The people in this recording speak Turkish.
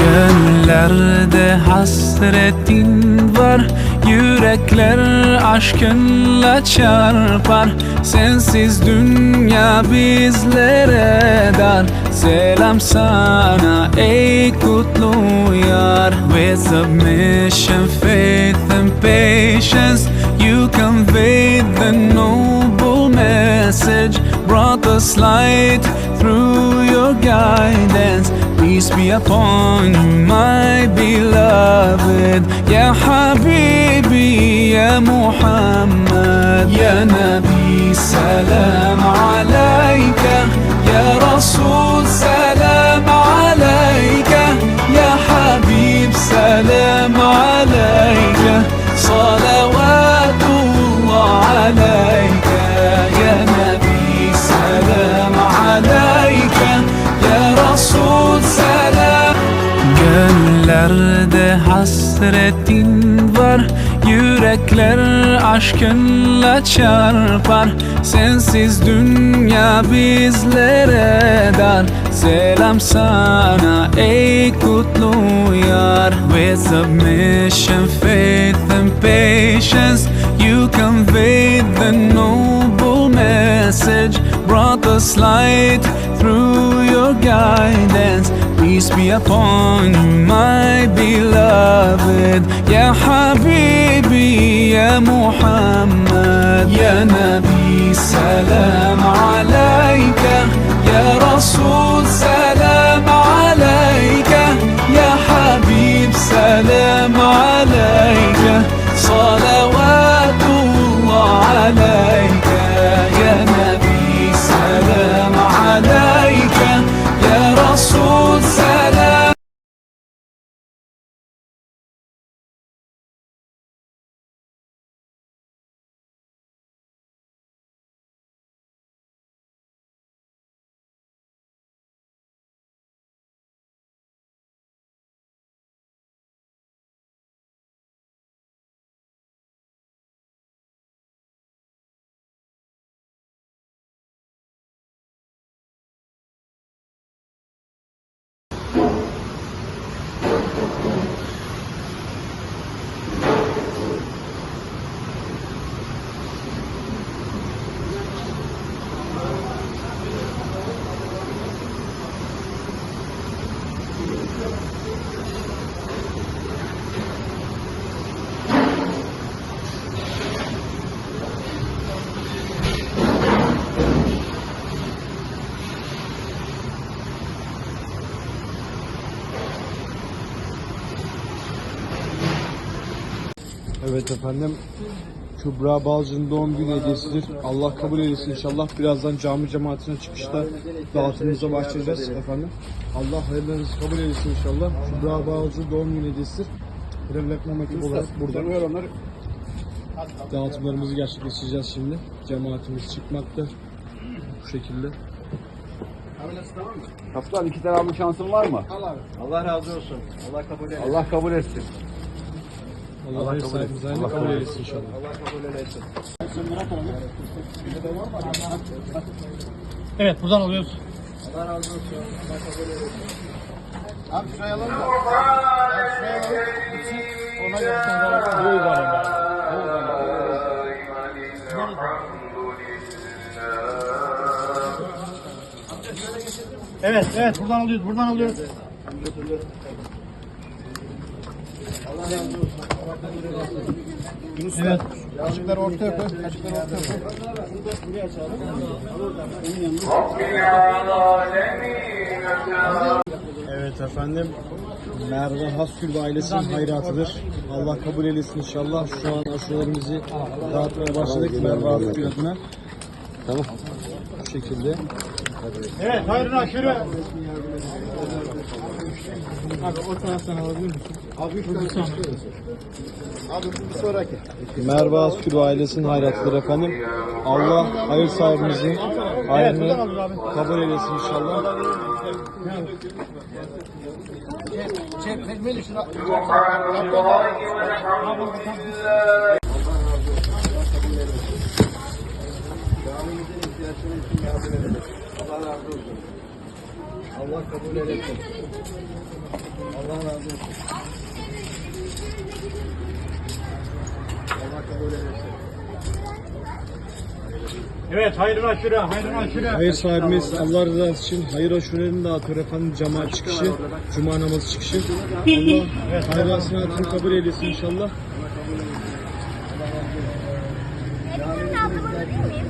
Gönüllerde hasretin var Yürekler aşkınla çarpar. Sensiz dünya bizlere dar. Selam sana ey kutlu yar. With submission, faith and patience You conveyed the noble message brought us light through your guidance. Peace be upon you, my beloved. Ya Habibi, Ya Muhammad. Ya Nabi, Salam عليك Ya Rasul. Hasretin var. Yürekler aşkınla çarpar. Sensiz dünya bizlere dar. Selam sana ey kutlu yar. With submission, faith and patience You conveyed the noble message. Brought us light through your guidance Peace be upon you, my beloved Ya Habibi, Ya Muhammad. Ya Nabi, Salam عليك Ya Rasul, Salam. Evet efendim. Kübra Balcı'nın doğum günü hediyesidir. Allah kabul eylesin inşallah. Birazdan cami cemaatine çıkışta dağıtımımıza başlayacağız efendim. Allah hayırlarınızı kabul eylesin inşallah. Kübra Balcı doğum günü hediyesidir. Reklam ekibi olarak burada dağıtımlarımızı gerçekleştireceğiz şimdi. Cemaatimiz çıkmakta. Bu şekilde. Kaptan iki tane alma şansın var mı? Allah razı olsun. Allah kabul eylesin. Allah kabul etsin. Allah, hayır sahibimize hayırlı kabul eylesin inşallah. Allah kabul. Evet buradan alıyoruz. Allah razı olsun. Allah kabul eylesin. Abi şuraya alalım da. Abi şuraya alalım. Ona göre Evet, evet buradan alıyoruz, buradan alıyoruz. Evet. Kaşıkları ortaya koy. Kaşıkları ortaya koy. Evet efendim. Merve Haskül ve ailesinin hayratıdır. Allah kabul eylesin inşallah. Şu an aşularımızı dağıtmaya başladık Merve Haskül adına. Tamam. Bu şekilde. Evet, hayrına aşırı. Abi o taraftan alabilir misin? Abi üç tane. Abi bir sonraki. Merve Haskül ve ailesinin hayratıdır efendim. Allah hayır sahibimizin hayrını kabul eylesin inşallah. Şey, Melih şuna. İçin yardım edelim. Allah razı olsun. Allah kabul eylesin. Allah razı olsun. Allah kabul eylesin. Evet hayırlı aşure, hayırlı aşure. Hayır sahibimiz Allah rızası için hayır aşurelerini dağıtıyor efendim cemaat çıkışı, cuma namazı çıkışı. Allah hayırlı hasenatını kabul eylesin inşallah. Hepsinin abla alabilir miyim?